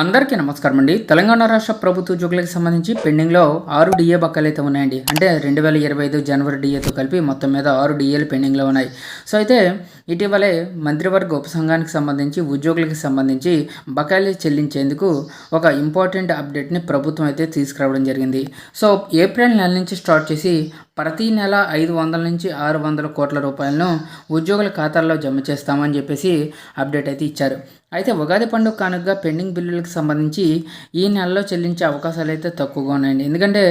అందరికీ నమస్కారం అండి. తెలంగాణ రాష్ట్ర ప్రభుత్వ ఉద్యోగులకు సంబంధించి పెండింగ్లో ఆరు డిఏ బకాయిలు అయితే ఉన్నాయండి. అంటే రెండు వేల ఇరవై ఐదు జనవరి డిఏతో కలిపి మొత్తం మీద ఆరు డిఏలు పెండింగ్లో ఉన్నాయి. సో అయితే ఇటీవలే మంత్రివర్గ ఉపసంఘానికి సంబంధించి ఉద్యోగులకు సంబంధించి బకాయిలు చెల్లించేందుకు ఒక ఇంపార్టెంట్ అప్డేట్ని ప్రభుత్వం అయితే తీసుకురావడం జరిగింది. సో ఏప్రిల్ నెల నుంచి స్టార్ట్ చేసి ప్రతి నెల ఐదు వందల నుంచి ఆరు వందల కోట్ల రూపాయలను ఉద్యోగుల ఖాతాల్లో జమ చేస్తామని చెప్పేసి అప్డేట్ అయితే ఇచ్చారు. అయితే ఉగాది పండుగ కానుకగా పెండింగ్ బిల్లులకు సంబంధించి ఈ నెలలో చెల్లించే అవకాశాలు అయితే తక్కువగా ఉన్నాయండి. ఎందుకంటే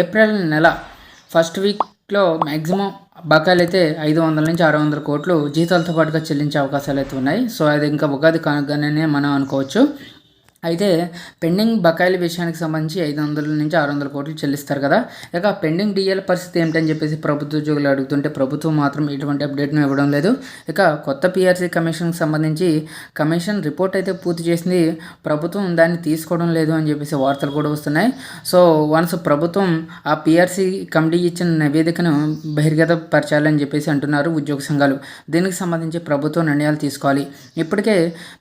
ఏప్రిల్ నెల ఫస్ట్ వీక్లో మ్యాక్సిమం బకాయిలు అయితే ఐదు వందల నుంచి ఆరు వందల కోట్లు జీతాలతో పాటుగా చెల్లించే అవకాశాలు అయితే ఉన్నాయి. సో అది ఇంకా ఉగాది కానుకగానే మనం అనుకోవచ్చు. అయితే పెండింగ్ బకాయిల విషయానికి సంబంధించి ఐదు వందల నుంచి ఆరు వందల కోట్లు చెల్లిస్తారు కదా. ఇక పెండింగ్ డిఎల్ పరిస్థితి ఏమిటని చెప్పేసి ప్రభుత్వ ఉద్యోగులు అడుగుతుంటే ప్రభుత్వం మాత్రం ఎటువంటి అప్డేట్ను ఇవ్వడం లేదు. ఇక కొత్త పిఆర్సీ కమిషన్కి సంబంధించి కమిషన్ రిపోర్ట్ అయితే పూర్తి చేసింది. ప్రభుత్వం దాన్ని తీసుకోవడం లేదు అని చెప్పేసి వార్తలు కూడా వస్తున్నాయి. సో వన్స్ ప్రభుత్వం ఆ పిఆర్సీ కమిటీ ఇచ్చిన నివేదికను బహిర్గత పరచాలని చెప్పేసి అంటున్నారు ఉద్యోగ సంఘాలు. దీనికి సంబంధించి ప్రభుత్వం నిర్ణయాలు తీసుకోవాలి. ఇప్పటికే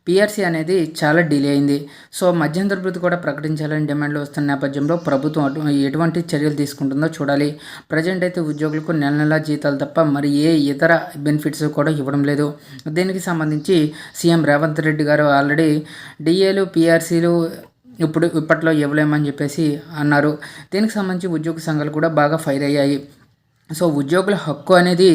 పిఆర్సీ అనేది చాలా డిలే అయింది. సో మధ్యంతర వృత్తి కూడా ప్రకటించాలని డిమాండ్లు వస్తున్న నేపథ్యంలో ప్రభుత్వం ఎటువంటి చర్యలు తీసుకుంటుందో చూడాలి. ప్రజెంట్ అయితే ఉద్యోగులకు నెల నెల జీతాలు తప్ప మరి ఏ ఇతర బెనిఫిట్స్ కూడా ఇవ్వడం లేదు. దీనికి సంబంధించి సీఎం రేవంత్ రెడ్డి గారు ఆల్రెడీ డిఏలు పిఆర్సీలు ఇప్పుడు ఇప్పట్లో ఇవ్వలేమని చెప్పేసి అన్నారు. దీనికి సంబంధించి ఉద్యోగ సంఘాలు కూడా బాగా ఫైర్ అయ్యాయి. సో ఉద్యోగుల హక్కు అనేది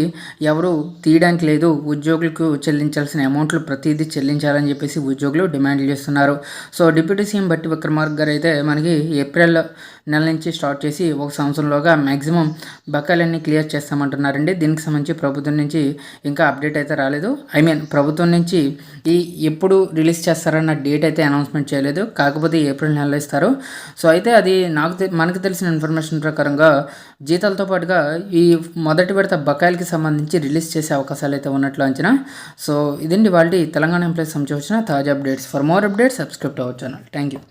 ఎవరు తీయడానికి లేదు. ఉద్యోగులకు చెల్లించాల్సిన అమౌంట్లు ప్రతిదీ చెల్లించాలని చెప్పేసి ఉద్యోగులు డిమాండ్ చేస్తున్నారు. సో డిప్యూటీ సీఎం బట్టి విక్రమార్క గారు అయితే మనకి ఏప్రిల్ నెల నుంచి స్టార్ట్ చేసి ఒక సంవత్సరంలోగా మ్యాక్సిమం బకాయిలన్నీ క్లియర్ చేస్తామంటున్నారండి. దీనికి సంబంధించి ప్రభుత్వం నుంచి ఇంకా అప్డేట్ అయితే రాలేదు. ఐ మీన్ ప్రభుత్వం నుంచి ఈ ఎప్పుడు రిలీజ్ చేస్తారన్న డేట్ అయితే అనౌన్స్మెంట్ చేయలేదు. కాకపోతే ఏప్రిల్ నెలలో ఇస్తారు. సో అయితే అది నాకు మనకు తెలిసిన ఇన్ఫర్మేషన్ ప్రకారంగా జీతాలతో పాటుగా ఈ ఈ మొదటి విడత బకాయిలకి సంబంధించి రిలీజ్ చేసే అవకాశాలు అయితే ఉన్నట్లు అంచనా. సో ఇదండి వాళ్ళ తెలంగాణ ఎంప్లాయీస్ సంబంధించిన తాజా updates. For more updates subscribe to our channel thank you